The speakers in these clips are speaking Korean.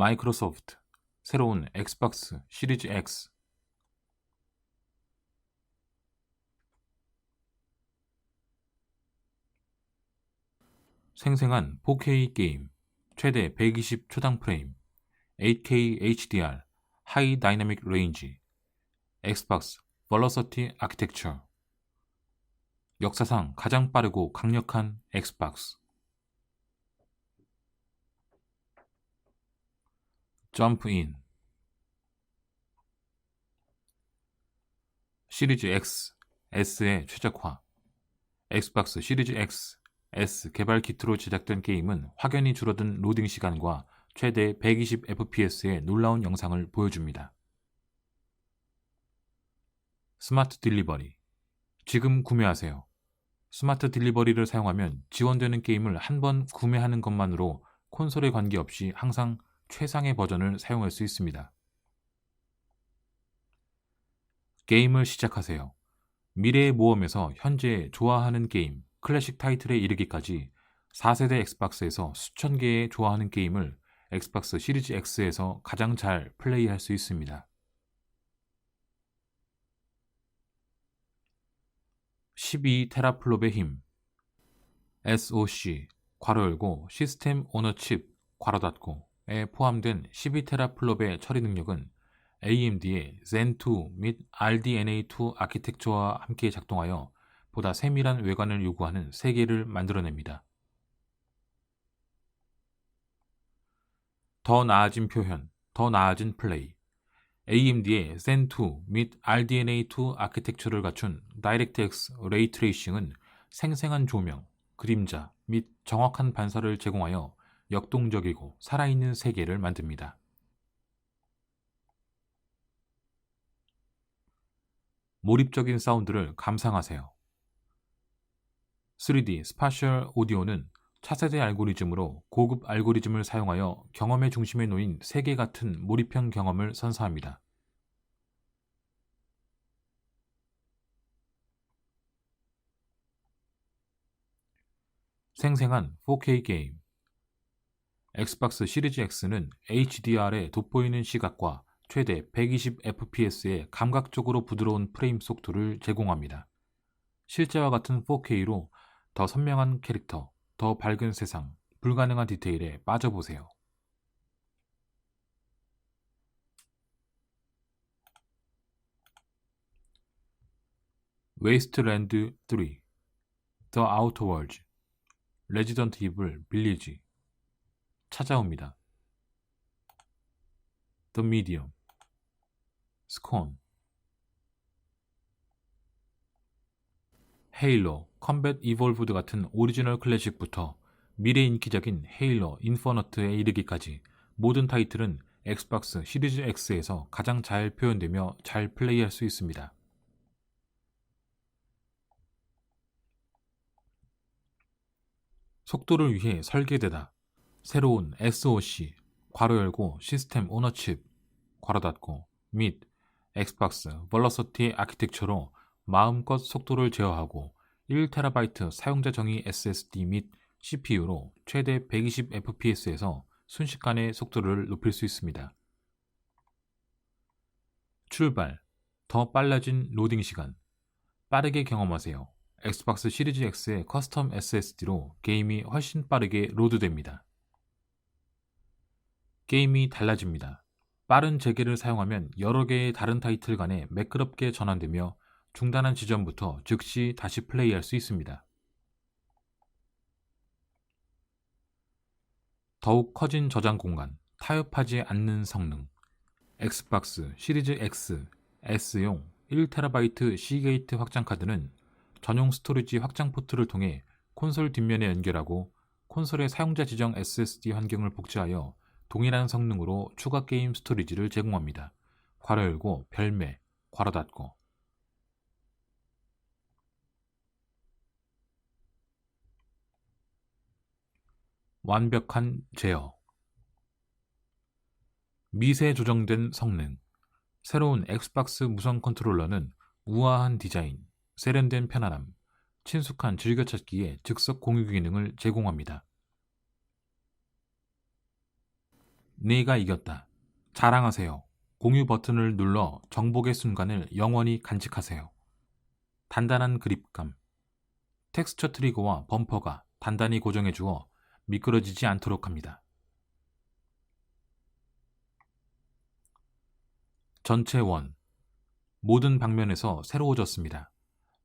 마이크로소프트 새로운 엑스박스 시리즈 X. 생생한 4K 게임 최대 120 초당 프레임 8K HDR 하이 다이나믹 레인지 엑스박스 벌러서티 아키텍처. 역사상 가장 빠르고 강력한 엑스박스 점프인 시리즈 X, S의 최적화 엑스박스 시리즈 X, S 개발 키트로 제작된 게임은 확연히 줄어든 로딩 시간과 최대 120fps의 놀라운 영상을 보여줍니다. 스마트 딜리버리 지금 구매하세요. 스마트 딜리버리를 사용하면 지원되는 게임을 한 번 구매하는 것만으로 콘솔에 관계없이 항상 최상의 버전을 사용할 수 있습니다. 게임을 시작하세요. 미래의 모험에서 현재 좋아하는 게임, 클래식 타이틀에 이르기까지 4세대 엑스박스에서 수천 개의 좋아하는 게임을 엑스박스 시리즈 X에서 가장 잘 플레이할 수 있습니다. 12 테라플롭의 힘 SOC 괄호 열고 시스템 오너 칩 괄호 닫고 에 포함된 12 테라플롭의 처리 능력은 AMD의 Zen2 및 RDNA2 아키텍처와 함께 작동하여 보다 세밀한 외관을 요구하는 세계를 만들어냅니다. 더 나아진 표현, 더 나아진 플레이. AMD의 Zen2 및 RDNA2 아키텍처를 갖춘 DirectX 레이 트레이싱은 생생한 조명, 그림자 및 정확한 반사를 제공하여 역동적이고 살아있는 세계를 만듭니다. 몰입적인 사운드를 감상하세요. 3D 스파셜 오디오는 차세대 알고리즘으로 고급 알고리즘을 사용하여 경험의 중심에 놓인 세계 같은 몰입형 경험을 선사합니다. 생생한 4K 게임 엑스박스 시리즈 X는 HDR의 돋보이는 시각과 최대 120fps의 감각적으로 부드러운 프레임 속도를 제공합니다. 실제와 같은 4K로 더 선명한 캐릭터, 더 밝은 세상, 불가능한 디테일에 빠져보세요. 웨이스트랜드 3, The Outer Worlds, 레지던트 이블 빌리지 찾아옵니다. The Medium, 스콘, 헤일로, 컴뱃 이볼브드 같은 오리지널 클래식부터 미래 인기적인 헤일로 인퍼너트에 이르기까지 모든 타이틀은 엑스박스 시리즈 X에서 가장 잘 표현되며 잘 플레이할 수 있습니다. 속도를 위해 설계되다. 새로운 SoC, 괄호 열고 시스템 오너칩, 괄호 닫고, 및 엑스박스 벌러서티 아키텍처로 마음껏 속도를 제어하고 1TB 사용자 정의 SSD 및 CPU로 최대 120fps에서 순식간에 속도를 높일 수 있습니다. 출발, 더 빨라진 로딩 시간, 빠르게 경험하세요. 엑스박스 시리즈 X의 커스텀 SSD로 게임이 훨씬 빠르게 로드됩니다. 게임이 달라집니다. 빠른 재개를 사용하면 여러 개의 다른 타이틀 간에 매끄럽게 전환되며 중단한 지점부터 즉시 다시 플레이할 수 있습니다. 더욱 커진 저장 공간, 타협하지 않는 성능, 엑스박스 시리즈 X, S용 1TB C게이트 확장 카드는 전용 스토리지 확장 포트를 통해 콘솔 뒷면에 연결하고 콘솔의 사용자 지정 SSD 환경을 복제하여 동일한 성능으로 추가 게임 스토리지를 제공합니다. 괄호 열고 별매, 괄호 닫고 완벽한 제어 미세 조정된 성능 새로운 엑스박스 무선 컨트롤러는 우아한 디자인, 세련된 편안함, 친숙한 즐겨찾기에 즉석 공유 기능을 제공합니다. 내가 이겼다. 자랑하세요. 공유 버튼을 눌러 정복의 순간을 영원히 간직하세요. 단단한 그립감. 텍스처 트리거와 범퍼가 단단히 고정해 주어 미끄러지지 않도록 합니다. 전체 원. 모든 방면에서 새로워졌습니다.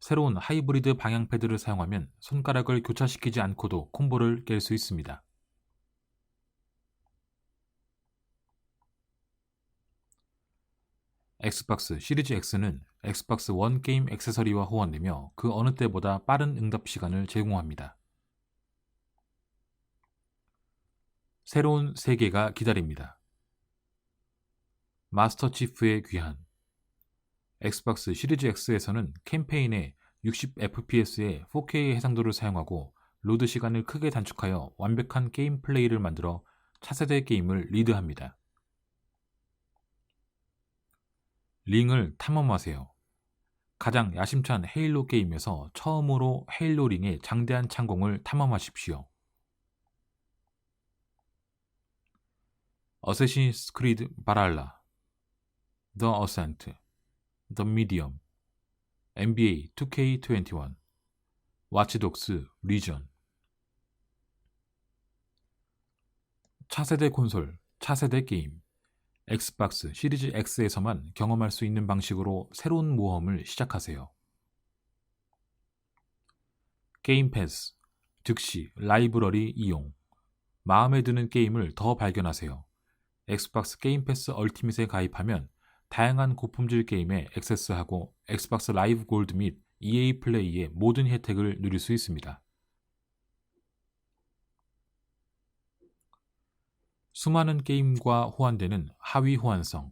새로운 하이브리드 방향 패드를 사용하면 손가락을 교차시키지 않고도 콤보를 깰 수 있습니다. 엑스박스 시리즈 X는 엑스박스 원 게임 액세서리와 호환되며 그 어느 때보다 빠른 응답 시간을 제공합니다. 새로운 세계가 기다립니다. 마스터 치프의 귀한 엑스박스 시리즈 X에서는 캠페인에 60fps의 4K 해상도를 사용하고 로드 시간을 크게 단축하여 완벽한 게임 플레이를 만들어 차세대 게임을 리드합니다. 링을 탐험하세요. 가장 야심찬 헤일로 게임에서 처음으로 헤일로 링의 장대한 창공을 탐험하십시오. 어쌔신스 크리드 바랄라 The Ascent The Medium NBA 2K21 와치독스 리전 차세대 콘솔, 차세대 게임 엑스박스 시리즈 X에서만 경험할 수 있는 방식으로 새로운 모험을 시작하세요. 게임 패스, 즉시 라이브러리 이용, 마음에 드는 게임을 더 발견하세요. 엑스박스 게임 패스 얼티밋에 가입하면 다양한 고품질 게임에 액세스하고 엑스박스 라이브 골드 및 EA 플레이의 모든 혜택을 누릴 수 있습니다. 수많은 게임과 호환되는 하위 호환성,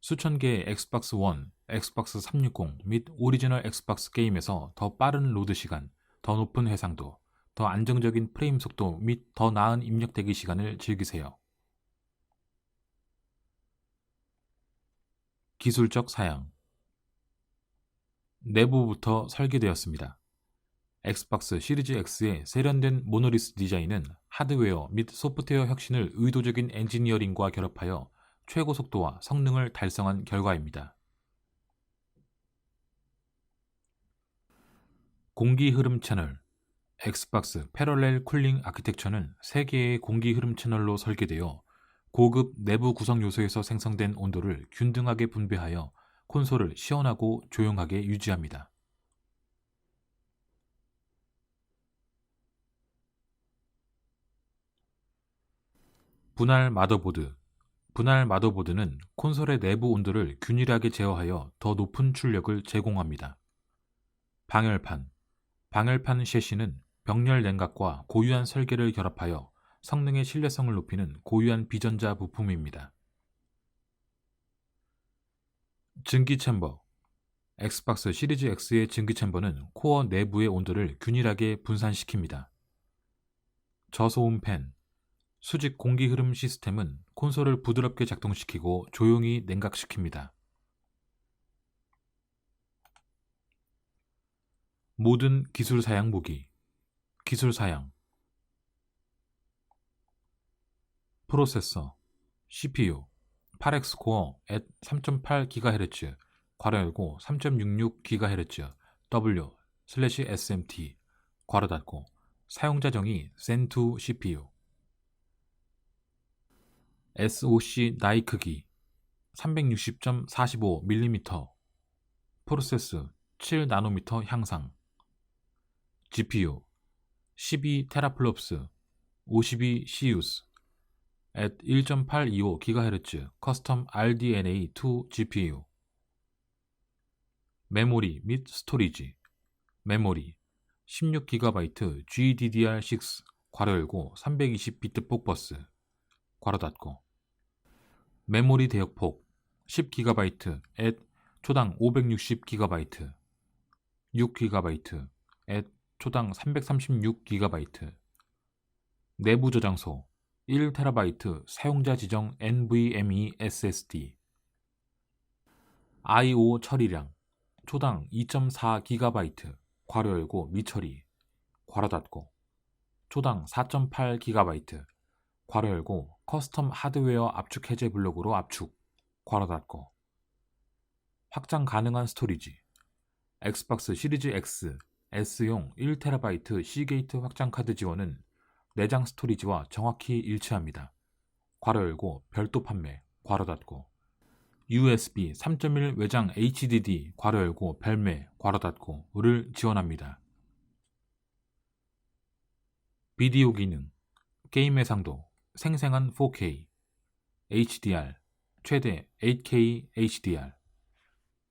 수천 개의 엑스박스 1, 엑스박스 360 및 오리지널 엑스박스 게임에서 더 빠른 로드 시간, 더 높은 해상도, 더 안정적인 프레임 속도 및 더 나은 입력 대기 시간을 즐기세요. 기술적 사양 내부부터 설계되었습니다. 엑스박스 시리즈 X의 세련된 모노리스 디자인은 하드웨어 및 소프트웨어 혁신을 의도적인 엔지니어링과 결합하여 최고 속도와 성능을 달성한 결과입니다. 공기 흐름 채널 엑스박스 패럴렐 쿨링 아키텍처는 3개의 공기 흐름 채널로 설계되어 고급 내부 구성 요소에서 생성된 온도를 균등하게 분배하여 콘솔을 시원하고 조용하게 유지합니다. 분할 마더보드 분할 마더보드는 콘솔의 내부 온도를 균일하게 제어하여 더 높은 출력을 제공합니다. 방열판 방열판 셰시는 병렬 냉각과 고유한 설계를 결합하여 성능의 신뢰성을 높이는 고유한 비전자 부품입니다. 증기 챔버 엑스박스 시리즈 X의 증기 챔버는 코어 내부의 온도를 균일하게 분산시킵니다. 저소음 팬 수직 공기 흐름 시스템은 콘솔을 부드럽게 작동시키고 조용히 냉각시킵니다. 모든 기술 사양 무기 기술 사양. 프로세서 CPU 8X 코어 at 3.8GHz 괄호 열고 3.66GHz W 슬래시 SMT 괄호 닫고. 사용자 정의 zen2 CPU SOC 나이 크기 360.45mm 프로세스 7나노미터 향상 GPU 12 테라플롭스 52CUS at 1.825GHz 커스텀 RDNA2 GPU 메모리 및 스토리지 메모리 16GB GDDR6 괄호 열고 320비트 폭버스 괄호 닫고 메모리 대역폭 10GB at 초당 560GB 6GB at 초당 336GB 내부 저장소 1TB 사용자 지정 NVMe SSD I/O 처리량 초당 2.4GB 괄호 열고 미처리 괄호 닫고 초당 4.8GB 괄호 열고 커스텀 하드웨어 압축 해제 블록으로 압축, 괄호 닫고. 확장 가능한 스토리지. 엑스박스 시리즈 X, S용 1TB C게이트 확장 카드 지원은 내장 스토리지와 정확히 일치합니다. 괄호 열고 별도 판매, 괄호 닫고. USB 3.1 외장 HDD 괄호 열고 별매, 괄호 닫고를 지원합니다. 비디오 기능, 게임 해상도, 생생한 4K, HDR, 최대 8K HDR,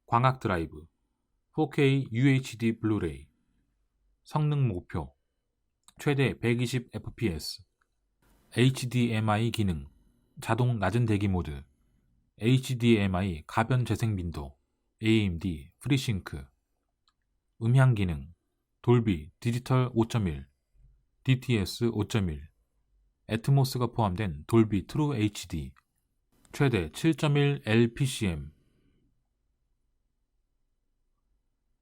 광학 드라이브, 4K UHD 블루레이, 성능 목표, 최대 120 fps, HDMI 기능, 자동 낮은 대기 모드, HDMI 가변 재생 빈도, AMD 프리싱크, 음향 기능, 돌비 디지털 5.1, DTS 5.1, 애트모스가 포함된 돌비 트루 HD, 최대 7.1 LPCM,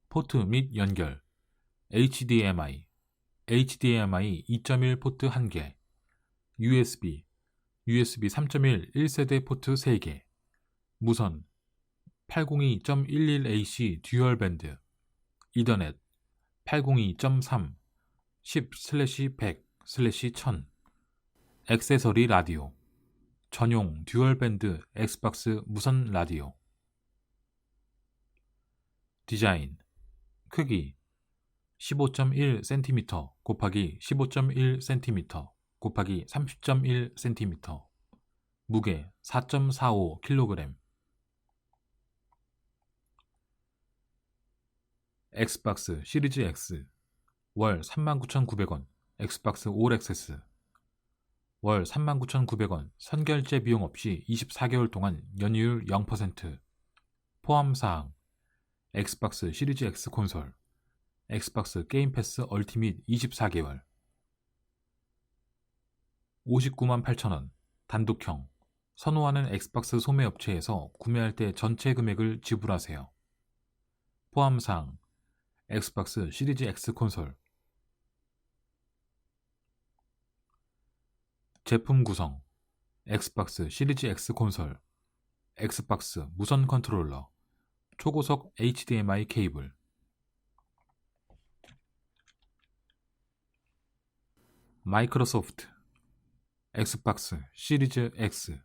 포트 및 연결, HDMI, HDMI 2.1 포트 1개, USB, USB 3.1 1세대 포트 3개, 무선 802.11ac 듀얼 밴드, 이더넷 802.3 10/100/1000 액세서리 라디오. 전용 듀얼 밴드 엑스박스 무선 라디오. 디자인. 크기 15.1cm 곱하기 15.1cm 곱하기 30.1cm 무게 4.45kg 엑스박스 시리즈 X. 월 39,900원. 엑스박스 올 액세스 월 39,900원 선결제 비용 없이 24개월 동안 연이율 0% 포함사항 엑스박스 시리즈 X 콘솔 엑스박스 게임 패스 얼티밋 24개월 59만 8천원 단독형 선호하는 엑스박스 소매 업체에서 구매할 때 전체 금액을 지불하세요. 포함사항 엑스박스 시리즈 X 콘솔 제품 구성 엑스박스 시리즈 X 콘솔 엑스박스 무선 컨트롤러 초고속 HDMI 케이블. 마이크로소프트 엑스박스 시리즈 X